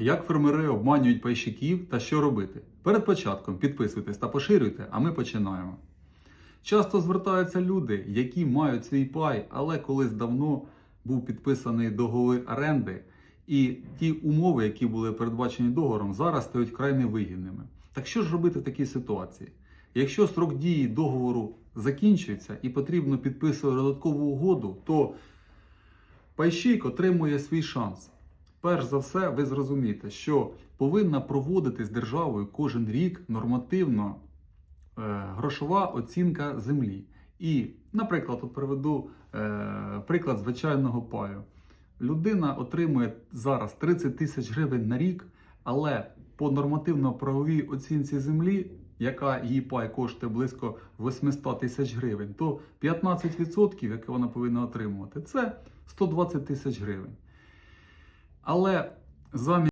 Як фермери обманюють пайщиків та що робити? Перед початком підписуйтесь та поширюйте, а ми починаємо. Часто звертаються люди, які мають свій пай, але колись давно був підписаний договір оренди, і ті умови, які були передбачені договором, зараз стають край невигідними. Так що ж робити в такій ситуації? Якщо строк дії договору закінчується і потрібно підписувати додаткову угоду, то пайщик отримує свій шанс. Перш за все, ви зрозумієте, що повинна проводитись державою кожен рік нормативно е, грошова оцінка землі. І, наприклад, от приведу е, приклад звичайного паю. Людина отримує зараз 30 тисяч гривень на рік, але по нормативно-правовій оцінці землі, яка її пай коштує близько 800 тисяч гривень, то 15%, яке вона повинна отримувати, це 120 тисяч гривень. Але замість